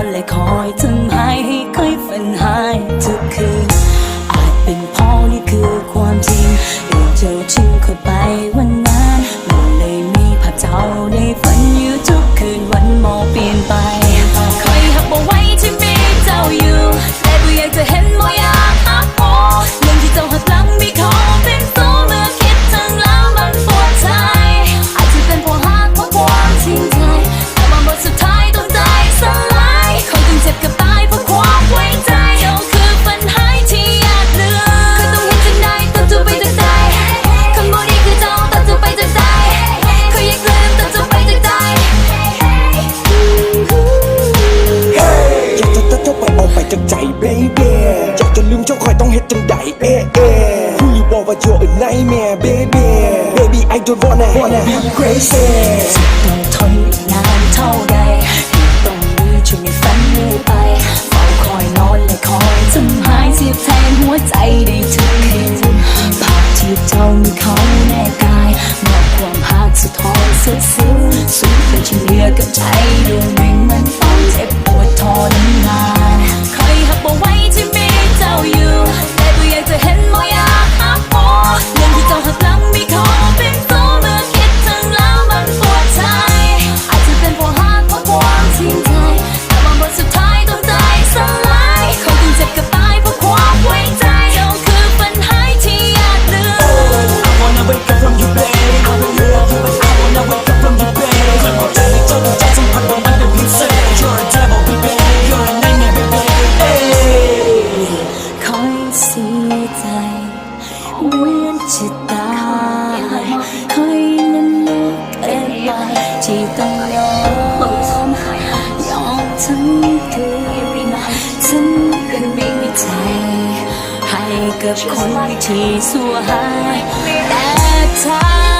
อนและคอยทำให้ค่อยฝันหายทุกคืน to wanna wanna be crazy ต้องทนนานเท่าใดต้องมีช่วยฝันเรื่อยไปเฝ้าคอยนอนและคอยทำหายเสียแทนหัวใจได้ทุกคืนภาพที่เจ้ามีเขาแน่กายมอบความหักสะท้อสุดซึ้งสุดเป็นฉันเหลือกับใจดวงนี้ เวียนจะตายให้มันนึกเอ็นไปที่ต้องยอมยอมทั้งตัวฉันเป็นไม่มีใจ ให้กับคนที่สู้หายแต่ถ้า